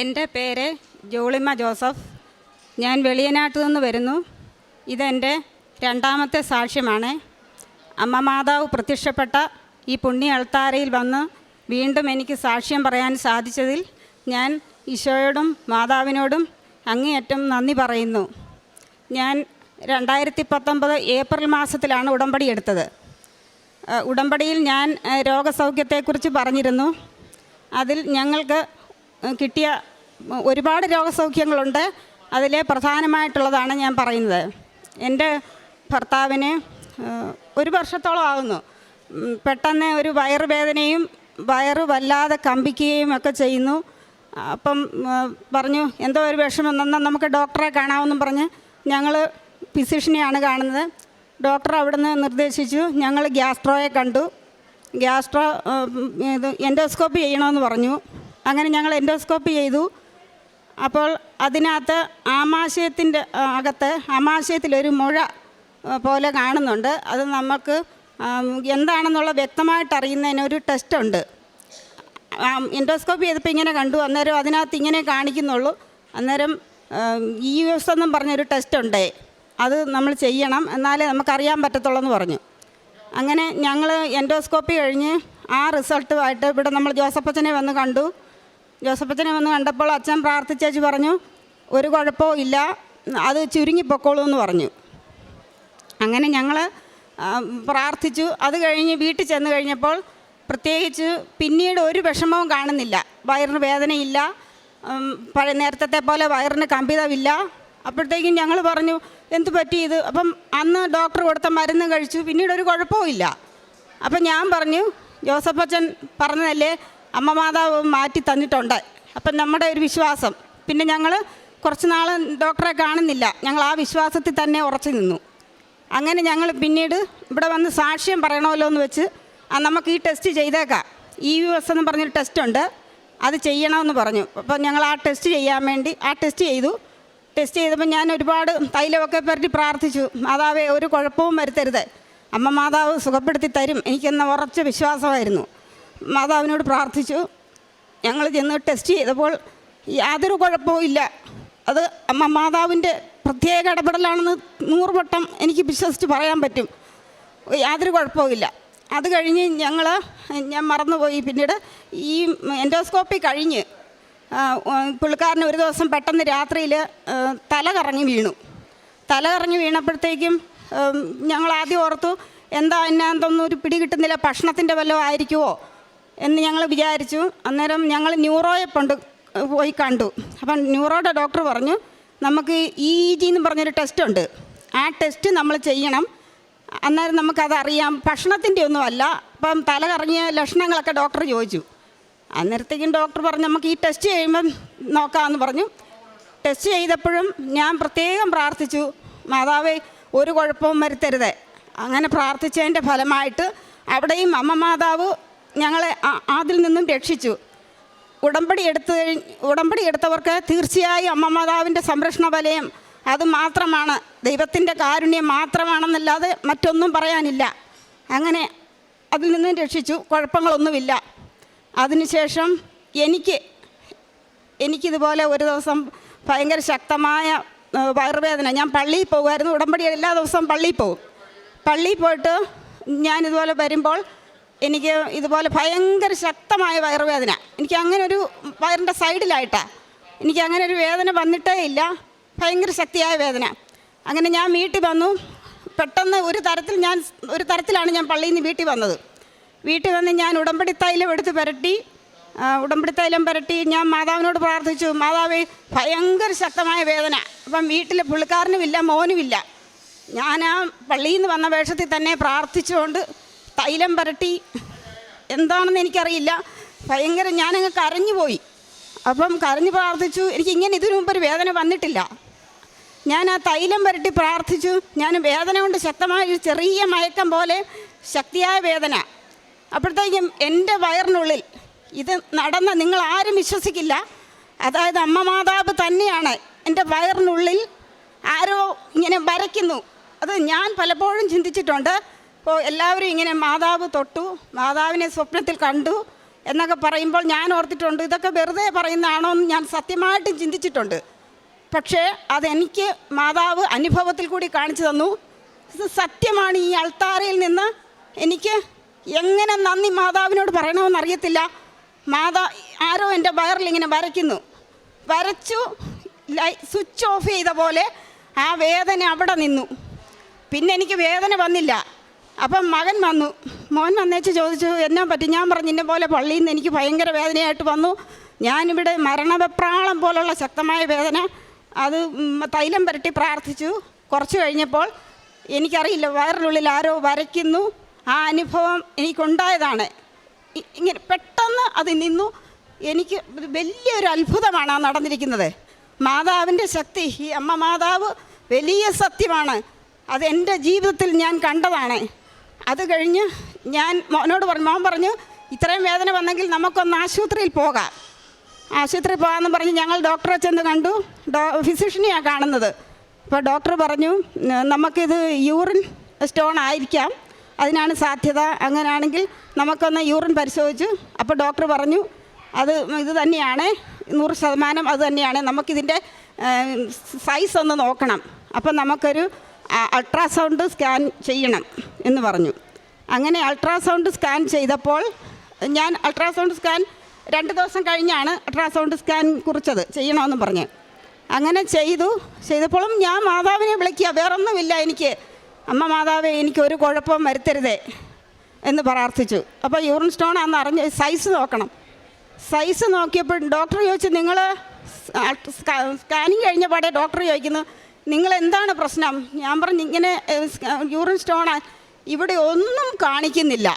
എന്റെ പേര് ജോളിമ ജോസഫ്. ഞാൻ വെളിയനാട്ടിൽ നിന്ന് വരുന്നു. ഇതെന്റെ രണ്ടാമത്തെ സാക്ഷ്യമാണ്. അമ്മ മാതാവ് പ്രത്യക്ഷപ്പെട്ട ഈ പുണ്യ അൾത്താരയിൽ വന്ന് വീണ്ടും എനിക്ക് സാക്ഷ്യം പറയാൻ സാധിച്ചതിൽ ഞാൻ ഈശോയോടും മാതാവിനോടും അങ്ങേയറ്റം നന്ദി പറയുന്നു. ഞാൻ രണ്ടായിരത്തി പത്തൊമ്പത് ഏപ്രിൽ മാസത്തിലാണ് ഉടമ്പടി എടുത്തത്. ഉടമ്പടിയിൽ ഞാൻ രോഗസൗഖ്യത്തെക്കുറിച്ച് പറഞ്ഞിരുന്നു. അതിൽ ഞങ്ങൾക്ക് കിട്ടിയ ഒരുപാട് രോഗസൗഖ്യങ്ങളുണ്ട്. അതിൽ പ്രധാനമായിട്ടുള്ളതാണ് ഞാൻ പറയുന്നത്. എന്റെ ഭർത്താവിന് ഒരു വർഷത്തോളം ആകുന്നു പെട്ടെന്ന് ഒരു വയറുവേദനയും വയറ് വല്ലാതെ കമ്പിക്കുകയും ഒക്കെ ചെയ്യുന്നു. അപ്പം പറഞ്ഞു എന്തോ ഒരു വിഷമം. എന്നാൽ നമുക്ക് ഡോക്ടറെ കാണാമെന്നും പറഞ്ഞ് ഞങ്ങൾ ഫിസിഷ്യനെയാണ് കാണുന്നത്. ഡോക്ടർ അവിടുന്ന് നിർദ്ദേശിച്ചു ഞങ്ങൾ ഗ്യാസ്ട്രോയെ കണ്ടു. ഗ്യാസ്ട്രോ ഇത് എൻഡോസ്കോപ്പ് ചെയ്യണമെന്ന് പറഞ്ഞു. അങ്ങനെ ഞങ്ങൾ എൻഡോസ്കോപ്പ് ചെയ്തു. അപ്പോൾ അതിനകത്ത് ആമാശയത്തിന്റെ അകത്ത് ആമാശയത്തിലൊരു മുഴ പോലെ കാണുന്നുണ്ട്. അത് നമുക്ക് എന്താണെന്നുള്ള വ്യക്തമായിട്ട് അറിയുന്നതിന് ഒരു ടെസ്റ്റുണ്ട് എൻഡോസ്കോപ്പി ചെയ്തപ്പോൾ ഇങ്ങനെ കണ്ടു അന്നേരം അതിനകത്ത് ഇങ്ങനെ കാണിക്കുന്നുള്ളൂ. അന്നേരം ഇ എസ് എന്നും പറഞ്ഞൊരു ടെസ്റ്റ് ഉണ്ടേ അത് നമ്മൾ ചെയ്യണം എന്നാലേ നമുക്കറിയാൻ പറ്റത്തുള്ളൂ എന്ന് പറഞ്ഞു. അങ്ങനെ ഞങ്ങൾ എൻഡോസ്കോപ്പി കഴിഞ്ഞ് ആ റിസൾട്ടുമായിട്ട് ഇവിടെ നമ്മൾ ജോസഫച്ചനെ വന്ന് കണ്ടു. ജോസഫച്ചനെ വന്ന് കണ്ടപ്പോൾ അച്ഛൻ പ്രാർത്ഥിച്ചേച്ച് പറഞ്ഞു ഒരു കുഴപ്പവും ഇല്ല അത് ചുരുങ്ങിപ്പൊക്കോളൂ എന്ന് പറഞ്ഞു. അങ്ങനെ ഞങ്ങൾ പ്രാർത്ഥിച്ചു. അത് കഴിഞ്ഞ് വീട്ടിൽ ചെന്ന് കഴിഞ്ഞപ്പോൾ പ്രത്യേകിച്ച് പിന്നീട് ഒരു വിഷമവും കാണുന്നില്ല. വയറിന് വേദനയില്ല പഴയ നേരത്തെ പോലെ വയറിന് കമ്പിതമില്ല അപ്പോഴത്തേക്കും ഞങ്ങൾ പറഞ്ഞു എന്ത് പറ്റി ഇത്? അപ്പം അന്ന് ഡോക്ടർ കൊടുത്ത മരുന്ന് കഴിച്ചു. പിന്നീട് ഒരു കുഴപ്പവും ഇല്ല. അപ്പം ഞാൻ പറഞ്ഞു ജോസഫ് അച്ഛൻ പറഞ്ഞതല്ലേ അമ്മ മാതാവ് മാറ്റി തന്നിട്ടുണ്ട്. അപ്പം നമ്മുടെ ഒരു വിശ്വാസം. പിന്നെ ഞങ്ങൾ കുറച്ച് നാൾ ഡോക്ടറെ കാണുന്നില്ല. ഞങ്ങൾ ആ വിശ്വാസത്തിൽ തന്നെ ഉറച്ചു നിന്നു. അങ്ങനെ ഞങ്ങൾ പിന്നീട് ഇവിടെ വന്ന് സാക്ഷ്യം പറയണമല്ലോ എന്ന് വെച്ച് ആ നമുക്ക് ഈ ടെസ്റ്റ് ചെയ്തേക്കാം. ഇ യു എസ് എന്ന് പറഞ്ഞൊരു ടെസ്റ്റ് ഉണ്ട്. അത് ചെയ്യണമെന്ന് പറഞ്ഞു. അപ്പോൾ ഞങ്ങൾ ആ ടെസ്റ്റ് ചെയ്യാൻ വേണ്ടി ആ ടെസ്റ്റ് ചെയ്തു. ടെസ്റ്റ് ചെയ്തപ്പോൾ ഞാൻ ഒരുപാട് തൈലമൊക്കെ പറ്റി പ്രാർത്ഥിച്ചു. മാതാവേ ഒരു കുഴപ്പവും വരുത്തരുത്. അമ്മ മാതാവ് സുഖപ്പെടുത്തി തരും. എനിക്കെന്ന ഉറച്ച വിശ്വാസമായിരുന്നു. മാതാവിനോട് പ്രാർത്ഥിച്ചു. ഞങ്ങൾ ചെന്ന് ടെസ്റ്റ് ചെയ്തപ്പോൾ യാതൊരു കുഴപ്പവും ഇല്ല. അത് അമ്മ മാതാവിന്റെ പ്രത്യേക ഇടപെടലാണെന്ന് നൂറ് വട്ടം എനിക്ക് വിശ്വസിച്ച് പറയാൻ പറ്റും. യാതൊരു കുഴപ്പവുമില്ല അത് കഴിഞ്ഞ് ഞങ്ങൾ ഞാൻ മറന്നുപോയി. പിന്നീട് ഈ എൻഡോസ്കോപ്പി കഴിഞ്ഞ് പുള്ളിക്കാരന് ഒരു ദിവസം പെട്ടെന്ന് രാത്രിയിൽ തല കറങ്ങി വീണു. തല കറങ്ങി വീണപ്പോഴത്തേക്കും ഞങ്ങൾ ആദ്യം ഓർത്തു എന്താ എന്നാന്തൊന്നും ഒരു പിടി കിട്ടുന്നില്ല ഭക്ഷണത്തിന്റെ വല്ലതും ആയിരിക്കുമോ എന്ന് ഞങ്ങൾ വിചാരിച്ചു. അന്നേരം ഞങ്ങൾ ന്യൂറോയെ കൊണ്ട് പോയി കണ്ടു. അപ്പം ന്യൂറോയുടെ ഡോക്ടർ പറഞ്ഞു നമുക്ക് ഇ ഇ ജി എന്ന് പറഞ്ഞൊരു ടെസ്റ്റ് ഉണ്ട്. ആ ടെസ്റ്റ് നമ്മൾ ചെയ്യണം. അന്നേരം നമുക്കതറിയാം. ഭക്ഷണത്തിന്റെ ഒന്നും അല്ല. അപ്പം തല കറങ്ങിയ ലക്ഷണങ്ങളൊക്കെ ഡോക്ടർ ചോദിച്ചു. അന്നേരത്തേക്കും ഡോക്ടർ പറഞ്ഞു നമുക്ക് ഈ ടെസ്റ്റ് ചെയ്യുമ്പം നോക്കാമെന്ന് പറഞ്ഞു. ടെസ്റ്റ് ചെയ്തപ്പോഴും ഞാൻ പ്രത്യേകം പ്രാർത്ഥിച്ചു. മാതാവേ ഒരു കുഴപ്പവും വരുത്തരുത്. അങ്ങനെ പ്രാർത്ഥിച്ചതിന്റെ ഫലമായിട്ട് അവിടെയും അമ്മ മാതാവ് ഞങ്ങളെ അതിൽ നിന്നും രക്ഷിച്ചു. ഉടമ്പടി എടുത്ത് ഉടമ്പടി എടുത്തവർക്ക് തീർച്ചയായും അമ്മ മാതാവിന്റെ സംരക്ഷണ വലയം. അത് മാത്രമാണ്. ദൈവത്തിന്റെ കാരുണ്യം മാത്രമാണെന്നല്ലാതെ മറ്റൊന്നും പറയാനില്ല. അങ്ങനെ അതിൽ നിന്നും രക്ഷിച്ചു. കുഴപ്പങ്ങളൊന്നുമില്ല. അതിനുശേഷം എനിക്ക് എനിക്കിതുപോലെ ഒരു ദിവസം ഭയങ്കര ശക്തമായ വയറുവേദന. ഞാൻ പള്ളിയിൽ പോകുമായിരുന്നു. ഉടമ്പടി എല്ലാ ദിവസവും പള്ളിയിൽ പോകും. പള്ളിയിൽ പോയിട്ട് ഞാനിതുപോലെ വരുമ്പോൾ എനിക്ക് ഇതുപോലെ ഭയങ്കര ശക്തമായ വയറുവേദന. എനിക്ക് അങ്ങനെ ഒരു വയറിന്റെ സൈഡിലായിട്ടാണ് എനിക്ക് അങ്ങനെ ഒരു വേദന വന്നിട്ടേ ഇല്ല. ഭയങ്കര ശക്തിയായ വേദന. അങ്ങനെ ഞാൻ വീട്ടിൽ വന്നു. പെട്ടെന്ന് ഒരു തരത്തിൽ ഞാൻ ഒരു തരത്തിലാണ് ഞാൻ പള്ളിയിൽ നിന്ന് വീട്ടിൽ വന്നത്. വീട്ടിൽ വന്ന് ഞാൻ ഉടമ്പടി തൈലം എടുത്ത് പുരട്ടി. ഉടമ്പടി തൈലം പുരട്ടി. ഞാൻ മാതാവിനോട് പ്രാർത്ഥിച്ചു. മാതാവ് ഭയങ്കര ശക്തമായ വേദന. അപ്പം വീട്ടിൽ പുള്ളിക്കാരനുമില്ല മോനുമില്ല. ഞാൻ ആ പള്ളിയിൽ നിന്ന് വന്ന വേഷത്തിൽ തന്നെ പ്രാർത്ഥിച്ചുകൊണ്ട് തൈലം പുരട്ടി. എന്താണെന്ന് എനിക്കറിയില്ല. ഭയങ്കര ഞാനങ്ങ് കരഞ്ഞു പോയി. അപ്പം കരഞ്ഞു പ്രാർത്ഥിച്ചു. എനിക്ക് ഇങ്ങനെ ഇതിനു മുമ്പ് ഒരു വേദന വന്നിട്ടില്ല. ഞാൻ ആ തൈലം പുരട്ടി പ്രാർത്ഥിച്ചു. ഞാൻ വേദന കൊണ്ട് ശക്തമായ ഒരു ചെറിയ മയക്കം പോലെ ശക്തിയായ വേദന. അപ്പോഴത്തേക്കും എന്റെ വയറിനുള്ളിൽ ഇത് നടന്ന നിങ്ങൾ ആരും വിശ്വസിക്കില്ല. അതായത് അമ്മ മാതാവ് തന്നെയാണ് എന്റെ വയറിനുള്ളിൽ ആരോ ഇങ്ങനെ വരയ്ക്കുന്നു. അത് ഞാൻ പലപ്പോഴും ചിന്തിച്ചിട്ടുണ്ട്. അപ്പോൾ എല്ലാവരും ഇങ്ങനെ മാതാവ് തൊട്ടു മാതാവിനെ സ്വപ്നത്തിൽ കണ്ടു എന്നൊക്കെ പറയുമ്പോൾ ഞാൻ ഓർത്തിട്ടുണ്ട് ഇതൊക്കെ വെറുതെ പറയുന്നതാണോ എന്ന് ഞാൻ സത്യമായിട്ടും ചിന്തിച്ചിട്ടുണ്ട്. പക്ഷേ അതെനിക്ക് മാതാവ് അനുഭവത്തിൽ കൂടി കാണിച്ചു തന്നു. സത്യമാണ് ഈ അൾത്താരയിൽ നിന്ന് എനിക്ക് എങ്ങനെ നന്ദി മാതാവിനോട് പറയണമെന്ന് അറിയത്തില്ല. മാതാ ആരോ എന്റെ വയറിൽ ഇങ്ങനെ വരയ്ക്കുന്നു. വരച്ചു ലൈ സ്വിച്ച് ഓഫ് ചെയ്ത പോലെ ആ വേദന അവിടെ നിന്നു. പിന്നെ എനിക്ക് വേദന വന്നില്ല. അപ്പം മകൻ വന്നു. മോൻ വന്നേച്ച് ചോദിച്ചു എന്നാ പറ്റി? ഞാൻ പറഞ്ഞു ഇന്ന പോലെ പള്ളിയിൽ നിന്ന് എനിക്ക് ഭയങ്കര വേദനയായിട്ട് വന്നു. ഞാനിവിടെ മരണവെപ്രാളം പോലുള്ള ശക്തമായ വേദന. അത് തൈലം പുരട്ടി പ്രാർത്ഥിച്ചു. കുറച്ച് കഴിഞ്ഞപ്പോൾ എനിക്കറിയില്ല വയറിനുള്ളിൽ ആരോ വരയ്ക്കുന്നു. ആ അനുഭവം എനിക്കുണ്ടായതാണ്. ഇങ്ങനെ പെട്ടെന്ന് അത് നിന്നു. എനിക്ക് വലിയൊരു അത്ഭുതമാണ് നടന്നിരിക്കുന്നത്. മാതാവിന്റെ ശക്തി ഈ അമ്മ മാതാവ് വലിയ സത്യമാണ്. അത് എന്റെ ജീവിതത്തിൽ ഞാൻ കണ്ടതാണ്. അത് കഴിഞ്ഞ് ഞാൻ മോനോട് പറഞ്ഞു മോൻ പറഞ്ഞു ഇത്രയും വേദന വന്നെങ്കിൽ നമുക്കൊന്ന് ആശുപത്രിയിൽ പോകാം. ആശുപത്രിയിൽ പോകാമെന്ന് പറഞ്ഞ് ഞങ്ങൾ ഡോക്ടറെ ചെന്ന് കണ്ടു. ഡോ ഫിസിഷ്യനെയാണ് കാണുന്നത്. അപ്പോൾ ഡോക്ടർ പറഞ്ഞു "ന- നമുക്കിത് യൂറിൻ സ്റ്റോൺ ആയിരിക്കാം. അതിനാണ് സാധ്യത. അങ്ങനെയാണെങ്കിൽ നമുക്കൊന്ന് യൂറിൻ പരിശോധിച്ചു. അപ്പോൾ ഡോക്ടർ പറഞ്ഞു അത് ഇത് തന്നെയാണ്. നൂറ് ശതമാനം അത് തന്നെയാണ്. നമുക്കിതിന്റെ സൈസ് ഒന്ന് നോക്കണം. അപ്പം നമുക്കൊരു അൾട്രാസൗണ്ട് സ്കാൻ ചെയ്യണം എന്ന് പറഞ്ഞു. അങ്ങനെ അൾട്രാസൗണ്ട് സ്കാൻ ചെയ്തപ്പോൾ ഞാൻ അൾട്രാസൗണ്ട് സ്കാൻ രണ്ട് ദിവസം കഴിഞ്ഞാണ് അൾട്രാസൗണ്ട് സ്കാൻ കുറിച്ചത് ചെയ്യണമെന്ന് പറഞ്ഞ്. അങ്ങനെ ചെയ്തു. ചെയ്തപ്പോഴും ഞാൻ മാതാവിനെ വിളിക്കുക വേറൊന്നുമില്ല എനിക്ക്. അമ്മ മാതാവേ എനിക്ക് ഒരു കുഴപ്പവും വരുത്തരുതേ എന്ന് പ്രാർത്ഥിച്ചു. അപ്പോൾ യൂറിൻ സ്റ്റോൺ ആണെന്ന് അറിഞ്ഞ് സൈസ് നോക്കണം. സൈസ് നോക്കിയപ്പോൾ ഡോക്ടർ ചോദിച്ചു നിങ്ങൾ സ്കാനിങ് കഴിഞ്ഞ പാടെ ഡോക്ടർ ചോദിക്കുന്നു നിങ്ങൾ എന്താണ് പ്രശ്നം? ഞാൻ പറഞ്ഞു ഇങ്ങനെ യൂറിൻ സ്റ്റോൺ ഇവിടെ ഒന്നും കാണിക്കുന്നില്ല.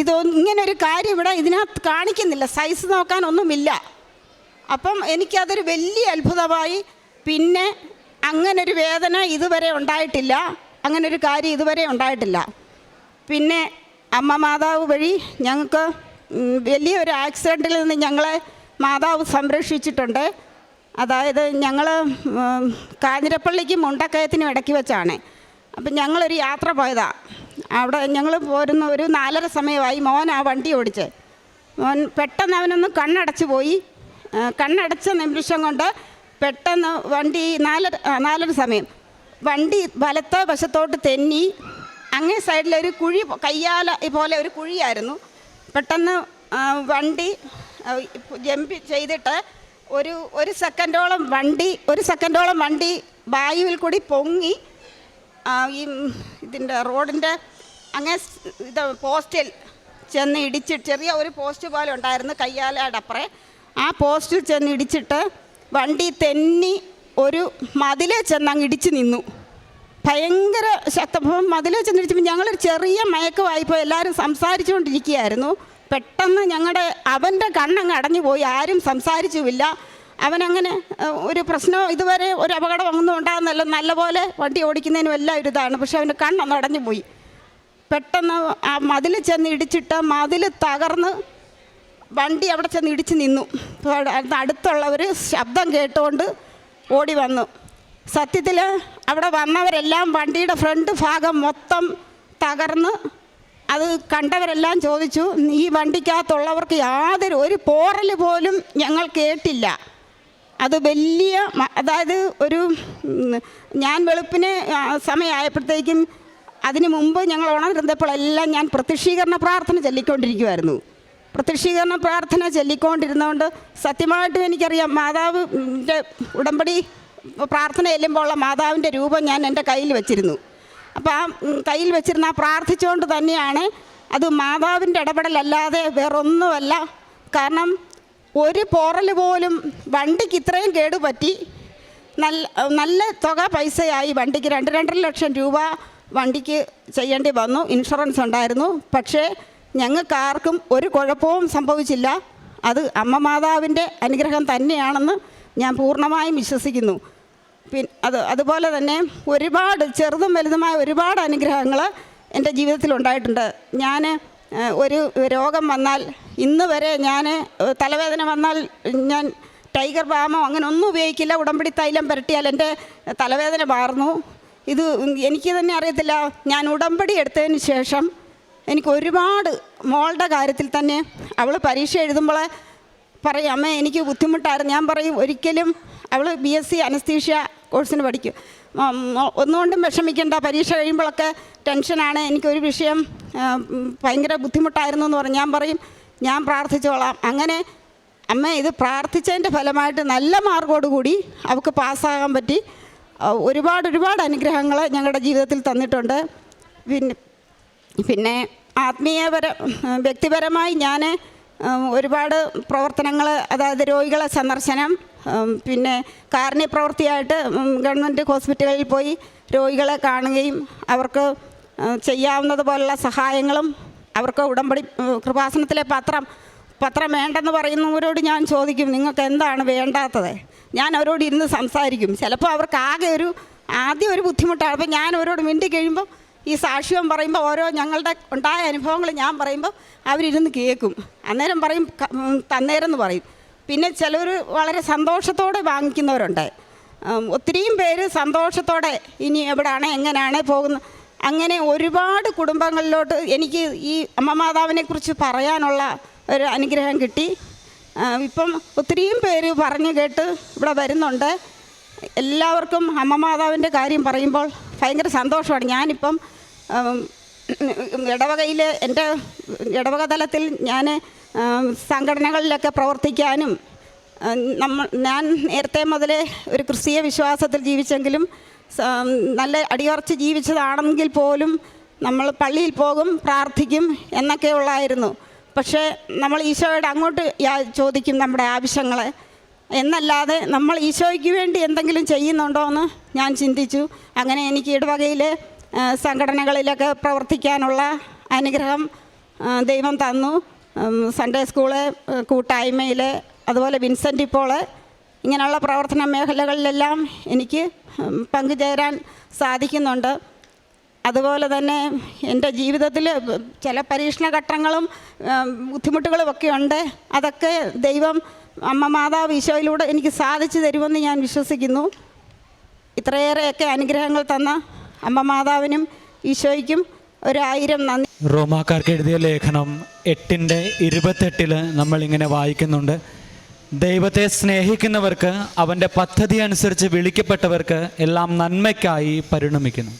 ഇതൊന്നും ഇങ്ങനെ ഒരു കാര്യം ഇവിടെ ഇതിനകത്ത് കാണിക്കുന്നില്ല. സൈസ് നോക്കാനൊന്നുമില്ല അപ്പം എനിക്കതൊരു വലിയ അത്ഭുതമായി. പിന്നെ അങ്ങനൊരു വേദന ഇതുവരെ ഉണ്ടായിട്ടില്ല. അങ്ങനൊരു കാര്യം ഇതുവരെ ഉണ്ടായിട്ടില്ല. പിന്നെ അമ്മ മാതാവ് വഴി ഞങ്ങൾക്ക് വലിയൊരു ആക്സിഡന്റിൽ നിന്ന് ഞങ്ങളെ മാതാവ് സംരക്ഷിച്ചിട്ടുണ്ട്. അതായത് ഞങ്ങൾ കാഞ്ഞിരപ്പള്ളിക്കും മുണ്ടക്കയത്തിനും ഇടയ്ക്ക് വെച്ചാണ്. അപ്പം ഞങ്ങളൊരു യാത്ര പോയതാണ് അവിടെ ഞങ്ങൾ പോരുന്ന ഒരു നാലര സമയമായി മോൻ ആ വണ്ടി ഓടിച്ച്. മോൻ പെട്ടെന്ന് അവനൊന്ന് കണ്ണടച്ച് പോയി. കണ്ണടച്ച നിമിഷം കൊണ്ട് പെട്ടെന്ന് വണ്ടി നാലര നാലര സമയം. വണ്ടി വലത്തെ വശത്തോട്ട് തെന്നി. അങ്ങേ സൈഡിലൊരു കുഴി കയ്യാല പോലെ ഒരു കുഴിയായിരുന്നു. പെട്ടെന്ന് വണ്ടി ജമ്പ് ചെയ്തിട്ട് ഒരു ഒരു സെക്കൻഡോളം വണ്ടി ഒരു സെക്കൻഡോളം വണ്ടി വായുവിൽ കൂടി പൊങ്ങി ഈ ഇതിന്റെ റോഡിന്റെ അങ്ങനെ ഇത് പോസ്റ്റിൽ ചെന്ന് ഇടിച്ച് ചെറിയ ഒരു പോസ്റ്റ് പോലെ ഉണ്ടായിരുന്നു കയ്യാലയുടെ അപ്പുറേ ആ പോസ്റ്റിൽ ചെന്ന് ഇടിച്ചിട്ട് വണ്ടി തെന്നി ഒരു മതിലെ ചെന്ന് അങ്ങ് ഇടിച്ച് നിന്നു. ഭയങ്കര ശക്തം മതിലെ ചെന്നിടിച്ചപ്പോൾ ഞങ്ങളൊരു ചെറിയ മയക്കമായിപ്പോൾ എല്ലാവരും സംസാരിച്ചുകൊണ്ടിരിക്കുകയായിരുന്നു. പെട്ടെന്ന് ഞങ്ങളുടെ അവന്റെ കണ്ണങ്ങ് അടഞ്ഞു പോയി ആരും സംസാരിച്ചുമില്ല അവനങ്ങനെ ഒരു പ്രശ്നം ഇതുവരെ ഒരു അപകടം ഒന്നും ഉണ്ടാകുന്നല്ല നല്ലപോലെ വണ്ടി ഓടിക്കുന്നതിനും എല്ലാം ഒരു ഇതാണ്. പക്ഷെ അവന്റെ കണ്ണൊന്ന് അടഞ്ഞു പോയി. പെട്ടെന്ന് ആ മതിൽ ചെന്ന് ഇടിച്ചിട്ട് മതിൽ തകർന്ന് വണ്ടി അവിടെ ചെന്ന് ഇടിച്ച് നിന്നു. അടുത്തുള്ളവർ ശബ്ദം കേട്ടുകൊണ്ട് ഓടി വന്നു. സത്യത്തിൽ അവിടെ വന്നവരെല്ലാം വണ്ടിയുടെ ഫ്രണ്ട് ഭാഗം മൊത്തം തകർന്ന് അത് കണ്ടവരെല്ലാം ചോദിച്ചു ഈ വണ്ടിക്കകത്തുള്ളവർക്ക് യാതൊരു ഒരു പോറൽ പോലും ഞങ്ങൾ കേട്ടില്ല. അത് വലിയ അതായത് ഒരു ഞാൻ വെളുപ്പിന് സമയമായപ്പോഴത്തേക്കും അതിന് മുമ്പ് ഞങ്ങൾ ഉണർന്നിരുന്നപ്പോഴെല്ലാം ഞാൻ പ്രത്യക്ഷീകരണ പ്രാർത്ഥന ചൊല്ലിക്കൊണ്ടിരിക്കുമായിരുന്നു പ്രത്യക്ഷീകരണ പ്രാർത്ഥന ചൊല്ലിക്കൊണ്ടിരുന്നതുകൊണ്ട് സത്യമായിട്ടും എനിക്കറിയാം മാതാവിന്റെ ഉടമ്പടി പ്രാർത്ഥന ചെല്ലുമ്പോഴുള്ള മാതാവിന്റെ രൂപം ഞാൻ എന്റെ കയ്യിൽ വെച്ചിരുന്നു. അപ്പോൾ ആ കയ്യിൽ വെച്ചിരുന്ന പ്രാർത്ഥിച്ചുകൊണ്ട് തന്നെയാണ് അത് മാതാവിന്റെ ഇടപെടലല്ലാതെ വേറൊന്നുമല്ല. കാരണം ഒരു പോറൽ പോലും വണ്ടിക്ക് ഇത്രയും കേടുപറ്റി. നല്ല നല്ല തുക പൈസയായി വണ്ടിക്ക് രണ്ട് രണ്ടര ലക്ഷം രൂപ വണ്ടിക്ക് ചെയ്യേണ്ടി വന്നു. ഇൻഷുറൻസ് ഉണ്ടായിരുന്നു. പക്ഷേ ഞങ്ങൾക്കാർക്കും ഒരു കുഴപ്പവും സംഭവിച്ചില്ല. അത് അമ്മ മാതാവിന്റെ അനുഗ്രഹം തന്നെയാണെന്ന് ഞാൻ പൂർണമായും വിശ്വസിക്കുന്നു. അത് അതുപോലെ തന്നെ ഒരുപാട് ചെറുതും വലുതുമായ ഒരുപാട് അനുഗ്രഹങ്ങൾ എന്റെ ജീവിതത്തിൽ ഉണ്ടായിട്ടുണ്ട്. ഞാൻ ഒരു രോഗം വന്നാൽ ഇന്ന് വരെ ഞാൻ തലവേദന വന്നാൽ ഞാൻ ടൈഗർ ബാമോ അങ്ങനെ ഒന്നും ഉപയോഗിക്കില്ല. ഉടമ്പടി തൈലം പുരട്ടിയാൽ എന്റെ തലവേദന മാറുന്നു. ഇത് എനിക്ക് തന്നെ അറിയത്തില്ല. ഞാൻ ഉടമ്പടി എടുത്തതിന് ശേഷം എനിക്ക് ഒരുപാട് മോളുടെ കാര്യത്തിൽ തന്നെ അവൾ പരീക്ഷ എഴുതുമ്പോൾ പറയും അമ്മ എനിക്ക് ബുദ്ധിമുട്ടായിരുന്നു. ഞാൻ പറയും ഒരിക്കലും അവൾ ബി എസ് സി അനസ്തീഷ്യ കോഴ്സിന് പഠിക്കും. ഒന്നുകൊണ്ടും വിഷമിക്കേണ്ട. പരീക്ഷ കഴിയുമ്പോഴൊക്കെ ടെൻഷനാണ്. എനിക്കൊരു വിഷയം ഭയങ്കര ബുദ്ധിമുട്ടായിരുന്നു എന്ന് പറഞ്ഞ് ഞാൻ പറയും ഞാൻ പ്രാർത്ഥിച്ചോളാം. അങ്ങനെ അമ്മ ഇത് പ്രാർത്ഥിച്ചതിന്റെ ഫലമായിട്ട് നല്ല മാർക്കോടുകൂടി അവൾക്ക് പാസ്സാകാൻ പറ്റി. ഒരുപാട് ഒരുപാട് അനുഗ്രഹങ്ങൾ ഞങ്ങളുടെ ജീവിതത്തിൽ തന്നിട്ടുണ്ട്. പിന്നെ പിന്നെ ആത്മീയപര വ്യക്തിപരമായി ഞാൻ ഒരുപാട് പ്രവർത്തനങ്ങൾ അതായത് രോഗികളെ സന്ദർശനം പിന്നെ കാരുണ്യ പ്രവൃത്തിയായിട്ട് ഗവൺമെന്റ് ഹോസ്പിറ്റലുകളിൽ പോയി രോഗികളെ കാണുകയും അവർക്ക് ചെയ്യാവുന്നതുപോലുള്ള ചെയ്യാവുന്നത് പോലുള്ള സഹായങ്ങളും അവർക്ക് ഉടമ്പടി കൃപാസനത്തിലെ പത്രം പത്രം വേണ്ടെന്ന് പറയുന്നവരോട് ഞാൻ ചോദിക്കും നിങ്ങൾക്ക് എന്താണ് വേണ്ടാത്തത്? ഞാൻ അവരോട് ഇരുന്ന് സംസാരിക്കും. ചിലപ്പോൾ അവർക്ക് ആകെ ഒരു ആദ്യം ഒരു ബുദ്ധിമുട്ടാണ്. അപ്പോൾ ഞാൻ അവരോട് മിണ്ടി കഴിയുമ്പോൾ ഈ സാക്ഷ്യം പറയുമ്പോൾ ഓരോ ഞങ്ങളുടെ ഉണ്ടായ അനുഭവങ്ങൾ ഞാൻ പറയുമ്പോൾ അവരിരുന്ന് കേൾക്കും. അന്നേരം പറയും തന്നേരെന്ന് പറയും. പിന്നെ ചിലർ വളരെ സന്തോഷത്തോടെ വാങ്ങിക്കുന്നവരുണ്ട്. ഒത്തിരിയും പേര് സന്തോഷത്തോടെ ഇനി എവിടെയാണ് എങ്ങനെയാണ് പോകുന്നത് അങ്ങനെ ഒരുപാട് കുടുംബങ്ങളിലോട്ട് എനിക്ക് ഈ അമ്മ മാതാവിനെ കുറിച്ച് പറയാനുള്ള ഒരു അനുഗ്രഹം കിട്ടി. ഇപ്പം ഒത്തിരിയും പേര് പറഞ്ഞു കേട്ട് ഇവിടെ വരുന്നുണ്ട്. എല്ലാവർക്കും അമ്മ മാതാവിന്റെ കാര്യം പറയുമ്പോൾ ഭയങ്കര സന്തോഷമാണ്. ഞാനിപ്പം ഇടവകയിൽ എന്റെ ഇടവക തലത്തിൽ ഞാൻ സംഘടനകളിലൊക്കെ പ്രവർത്തിക്കാനും നമ്മൾ ഞാൻ നേരത്തെ മുതലേ ഒരു ക്രിസ്തീയ വിശ്വാസത്തിൽ ജീവിച്ചെങ്കിലും നല്ല അടിയുറച്ച് ജീവിച്ചതാണെങ്കിൽ പോലും നമ്മൾ പള്ളിയിൽ പോകും പ്രാർത്ഥിക്കും എന്നൊക്കെ ഉള്ളായിരുന്നു. പക്ഷേ നമ്മൾ ഈശോയോട് അങ്ങോട്ട് ചോദിക്കും നമ്മുടെ ആവശ്യങ്ങളെ. എന്നല്ലാതെ നമ്മൾ ഈശോയ്ക്ക് വേണ്ടി എന്തെങ്കിലും ചെയ്യുന്നുണ്ടോ എന്ന് ഞാൻ ചിന്തിച്ചു. അങ്ങനെ എനിക്ക് ഇടവകയിലെ ആ, സംഘടനകളിലൊക്കെ പ്രവർത്തിക്കാനുള്ള അനുഗ്രഹം ദൈവം തന്നു. സൺഡേ സ്കൂൾ കൂട്ടായ്മയിൽ അതുപോലെ വിൻസെന്റ് ഇപ്പോൾ ഇങ്ങനെയുള്ള പ്രവർത്തന മേഖലകളിലെല്ലാം എനിക്ക് പങ്കുചേരാൻ സാധിക്കുന്നുണ്ട്. അതുപോലെ തന്നെ എന്റെ ജീവിതത്തിൽ ചില പരീക്ഷണ ഘട്ടങ്ങളും ബുദ്ധിമുട്ടുകളും ഒക്കെ ഉണ്ട്. അതൊക്കെ ദൈവം അമ്മ മാതാവ് ഈശോയിലൂടെ എനിക്ക് സാധിച്ചു തരുമെന്ന് ഞാൻ വിശ്വസിക്കുന്നു. ഇത്രയേറെയൊക്കെ അനുഗ്രഹങ്ങൾ തന്ന അമ്മ മാതാവിനും ഈശോയ്ക്കും ഒരായിരം നന്ദി. റോമാക്കാർക്ക് എഴുതിയ ലേഖനം എട്ടിന്റെ ഇരുപത്തെട്ടിൽ നമ്മളിങ്ങനെ വായിക്കുന്നുണ്ട്. ദൈവത്തെ സ്നേഹിക്കുന്നവർക്ക് അവന്റെ പദ്ധതി അനുസരിച്ച് വിളിക്കപ്പെട്ടവർക്ക് എല്ലാം നന്മയ്ക്കായി പരിണമിക്കുന്നു.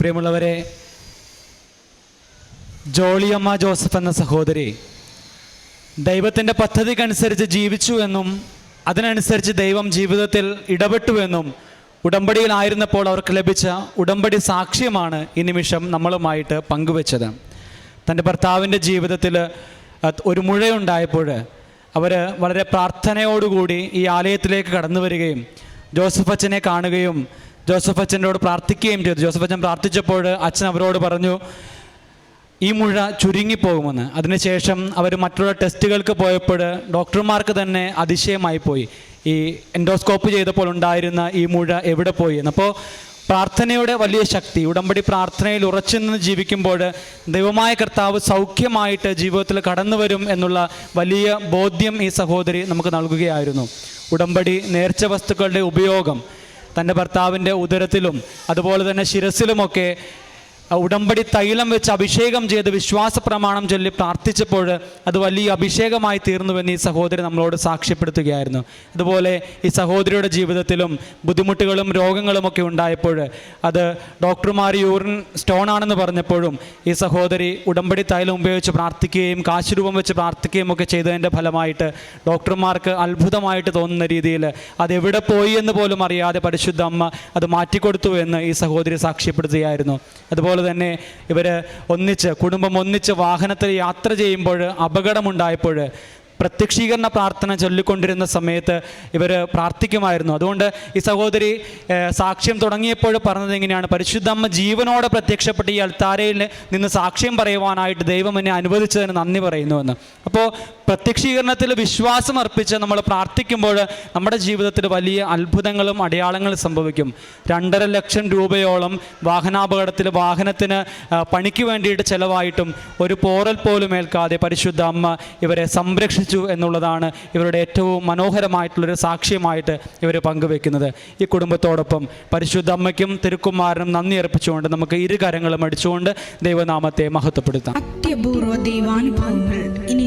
പ്രിയമുള്ളവരെ ജോളിയമ്മ ജോസഫ് എന്ന സഹോദരി ദൈവത്തിന്റെ പദ്ധതിക്കനുസരിച്ച് ജീവിച്ചു എന്നും അതിനനുസരിച്ച് ദൈവം ജീവിതത്തിൽ ഇടപെട്ടു എന്നും ഉടമ്പടിയിലായിരുന്നപ്പോൾ അവർക്ക് ലഭിച്ച ഉടമ്പടി സാക്ഷ്യമാണ് ഈ നിമിഷം നമ്മളുമായിട്ട് പങ്കുവെച്ചത്. തന്റെ ഭർത്താവിന്റെ ജീവിതത്തിൽ ഒരു മുഴയുണ്ടായപ്പോൾ അവർ വളരെ പ്രാർത്ഥനയോടുകൂടി ഈ ആലയത്തിലേക്ക് കടന്നു വരികയും ജോസഫ് അച്ഛനെ കാണുകയും ജോസഫ് അച്ഛനോട് പ്രാർത്ഥിക്കുകയും ചെയ്തു. ജോസഫ് അച്ഛൻ പ്രാർത്ഥിച്ചപ്പോൾ അച്ഛൻ അവരോട് പറഞ്ഞു ഈ മുഴ ചുരുങ്ങിപ്പോകുമെന്ന്. അതിനുശേഷം അവർ മറ്റുള്ള ടെസ്റ്റുകൾക്ക് പോയപ്പോൾ ഡോക്ടർമാർക്ക് തന്നെ അതിശയമായി പോയി. ഈ എൻഡോസ്കോപ്പ് ചെയ്തപ്പോൾ ഉണ്ടായിരുന്ന ഈ മുഴ എവിടെ പോയി? അപ്പോൾ പ്രാർത്ഥനയുടെ വലിയ ശക്തി ഉടമ്പടി പ്രാർത്ഥനയിൽ ഉറച്ചു നിന്ന് ജീവിക്കുമ്പോൾ ദൈവമായ കർത്താവ് സൗഖ്യമായിട്ട് ജീവിതത്തിൽ കടന്നു വരും എന്നുള്ള വലിയ ബോധ്യം ഈ സഹോദരി നമുക്ക് നൽകുകയായിരുന്നു. ഉടമ്പടി നേർച്ച വസ്തുക്കളുടെ ഉപയോഗം തന്റെ ഭർത്താവിന്റെ ഉദരത്തിലും അതുപോലെ തന്നെ ശിരസിലുമൊക്കെ ഉടമ്പടി തൈലം വെച്ച് അഭിഷേകം ചെയ്ത് വിശ്വാസ പ്രമാണം ചൊല്ലി പ്രാർത്ഥിച്ചപ്പോൾ അത് വലിയ അഭിഷേകമായി തീർന്നുവെന്ന് ഈ സഹോദരി നമ്മളോട് സാക്ഷ്യപ്പെടുത്തുകയായിരുന്നു. അതുപോലെ ഈ സഹോദരിയുടെ ജീവിതത്തിലും ബുദ്ധിമുട്ടുകളും രോഗങ്ങളും ഒക്കെ ഉണ്ടായപ്പോൾ അത് ഡോക്ടർമാർ യൂറിൻ സ്റ്റോൺ ആണെന്ന് പറഞ്ഞപ്പോഴും ഈ സഹോദരി ഉടമ്പടി തൈലം ഉപയോഗിച്ച് പ്രാർത്ഥിക്കുകയും കാശുരൂപം വെച്ച് പ്രാർത്ഥിക്കുകയും ഒക്കെ ചെയ്തതിന്റെ ഫലമായിട്ട് ഡോക്ടർമാർക്ക് അത്ഭുതമായിട്ട് തോന്നുന്ന രീതിയിൽ അതെവിടെ പോയി എന്ന് പോലും അറിയാതെ പരിശുദ്ധ അമ്മ അത് മാറ്റിക്കൊടുത്തു എന്ന് ഈ സഹോദരി സാക്ഷ്യപ്പെടുത്തുകയായിരുന്നു. അതുപോലെ തന്നെ ഇവർ ഒന്നിച്ച് കുടുംബം ഒന്നിച്ച് വാഹനത്തിൽ യാത്ര ചെയ്യുമ്പോൾ അപകടമുണ്ടായപ്പോൾ പ്രത്യക്ഷീകരണ പ്രാർത്ഥന ചൊല്ലിക്കൊണ്ടിരുന്ന സമയത്ത് ഇവർ പ്രാർത്ഥിക്കുമായിരുന്നു. അതുകൊണ്ട് ഈ സഹോദരി സാക്ഷ്യം തുടങ്ങിയപ്പോൾ പറഞ്ഞത് എങ്ങനെയാണ് പരിശുദ്ധമ്മ ജീവനോടെ പ്രത്യക്ഷപ്പെട്ട് ഈ അൽത്താരയിൽ നിന്ന് സാക്ഷ്യം പറയുവാനായിട്ട് ദൈവം എന്നെ അനുവദിച്ചതിന് നന്ദി പറയുന്നുവെന്ന് അപ്പോൾ പ്രത്യക്ഷീകരണത്തിൽ വിശ്വാസം അർപ്പിച്ച് നമ്മൾ പ്രാർത്ഥിക്കുമ്പോൾ നമ്മുടെ ജീവിതത്തിൽ വലിയ അത്ഭുതങ്ങളും അടയാളങ്ങളും സംഭവിക്കും. രണ്ടര ലക്ഷം രൂപയോളം വാഹനാപകടത്തിൽ വാഹനത്തിന് പണിക്ക് വേണ്ടിയിട്ട് ചിലവായിട്ടും ഒരു പോറൽ പോലും ഏൽക്കാതെ പരിശുദ്ധ അമ്മ ഇവരെ സംരക്ഷിച്ചു എന്നുള്ളതാണ് ഇവരുടെ ഏറ്റവും മനോഹരമായിട്ടുള്ളൊരു സാക്ഷ്യമായിട്ട് ഇവർ പങ്കുവെക്കുന്നത്. ഈ കുടുംബത്തോടൊപ്പം പരിശുദ്ധ അമ്മയ്ക്കും തിരുക്കുമാരനും നന്ദി അർപ്പിച്ചുകൊണ്ട് നമുക്ക് ഇരു കരങ്ങളും അടിച്ചുകൊണ്ട് ദൈവനാമത്തെ മഹത്വപ്പെടുത്താം. ഇനി